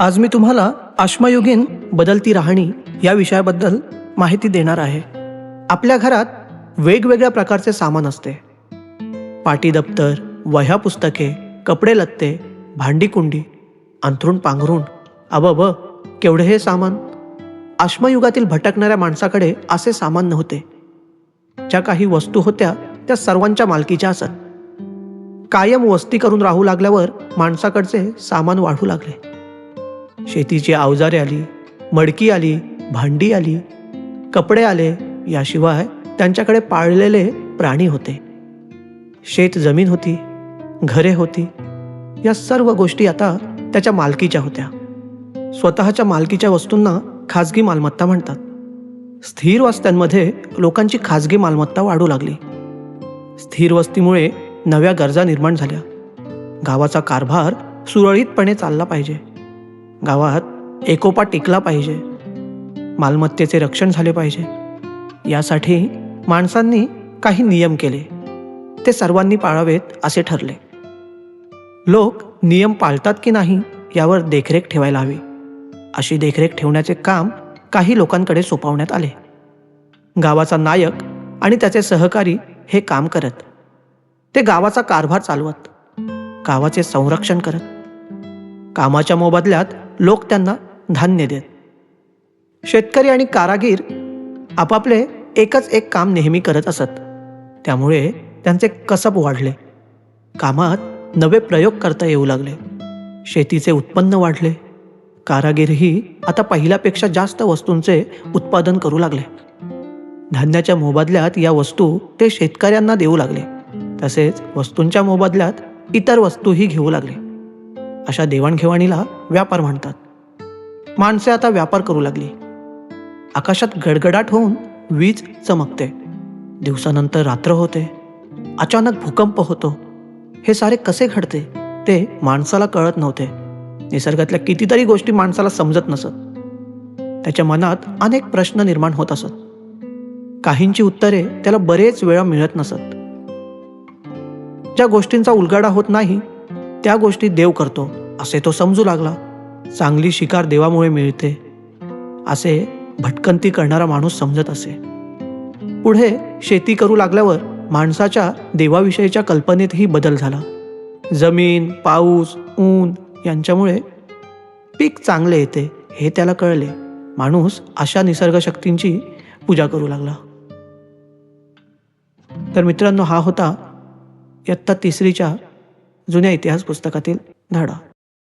आज मी तुम्हाला आश्मयुगीन बदलती राहणी या विषयाबद्दल माहिती देणार आहे. आपल्या घरात वेगवेगळ्या प्रकारचे सामान असते. पाटी दप्तर वह्या पुस्तके कपडे लत्ते भांडी कुंडी अंथरूण पांघरूण अबब केवढे हे सामान? आश्मयुगातील भटकणाऱ्या माणसाकडे असे सामान नव्हते. ज्या काही वस्तू होत्या त्या सर्वांच्या मालकीच्या असत. कायम वस्ती करून राहू लागल्यावर माणसाकडचे सामान वाढू लागले. शेतीची अवजारे आली मडकी आली भांडी आली कपडे आले याशिवाय त्यांच्याकडे पाळलेले प्राणी होते. शेत जमीन होती घरे होती या सर्व गोष्टी आता त्याच्या मालकीच्या होत्या. स्वतःच्या मालकीच्या वस्तूंना खाजगी मालमत्ता म्हणतात. स्थिर वस्त्यांमध्ये लोकांची खाजगी मालमत्ता वाढू लागली. स्थिर वस्तीमुळे नव्या गरजा निर्माण झाल्या. गावाचा कारभार सुरळीतपणे चालला पाहिजे. गावात एकोपा टिकला पाहिजे. मालमत्तेचे रक्षण झाले पाहिजे. यासाठी माणसांनी काही नियम केले. ते सर्वांनी पाळावेत असे ठरले. लोक नियम पाळतात की नाही यावर देखरेख ठेवायला हवी. अशी देखरेख ठेवण्याचे काम काही लोकांकडे सोपवण्यात आले. गावाचा नायक आणि त्याचे सहकारी हे काम करत. ते गावाचा कारभार चालवत. गावाचे संरक्षण करत. कामाच्या मोबदल्यात लोक त्यांना धान्य देत. शेतकरी आणि कारागीर आपापले एकच एक काम नेहमी करत असत. त्यामुळे त्यांचे कसब वाढले. कामात नवे प्रयोग करता येऊ लागले. शेतीचे उत्पन्न वाढले. कारागीरही आता पहिल्यापेक्षा जास्त वस्तूंचे उत्पादन करू लागले. धान्याच्या मोबदल्यात या वस्तू ते शेतकऱ्यांना देऊ लागले. तसेच वस्तूंच्या मोबदल्यात इतर वस्तूही घेऊ लागले. अशा देवाणघेवाणीला व्यापार म्हणतात. माणसे आता व्यापार करू लागली. आकाशात गडगडाट होऊन वीज चमकते. दिवसानंतर रात्र होते. अचानक भूकंप होतो. हे सारे कसे घडते ते माणसाला कळत नव्हते. निसर्गातल्या कितीतरी गोष्टी माणसाला समजत नसत. त्याच्या मनात अनेक प्रश्न निर्माण होत असत. काहींची उत्तरे त्याला बरेच वेळा मिळत नसत. ज्या गोष्टींचा उलगडा होत नाही त्या गोष्टी देव करतो असे तो समजू लागला. चांगली शिकार देवामुळे मिळते असे भटकंती करणारा माणूस समजत असे. पुढे शेती करू लागल्यावर माणसाच्या देवाविषयीच्या कल्पनेतही बदल झाला. जमीन पाऊस ऊन यांच्यामुळे पीक चांगले येते हे त्याला कळले. माणूस अशा निसर्ग शक्तींची पूजा करू लागला. तर मित्रांनो हा होता इयत्ता तिसरीच्या जुन्या इतिहास पुस्तकातील धडा.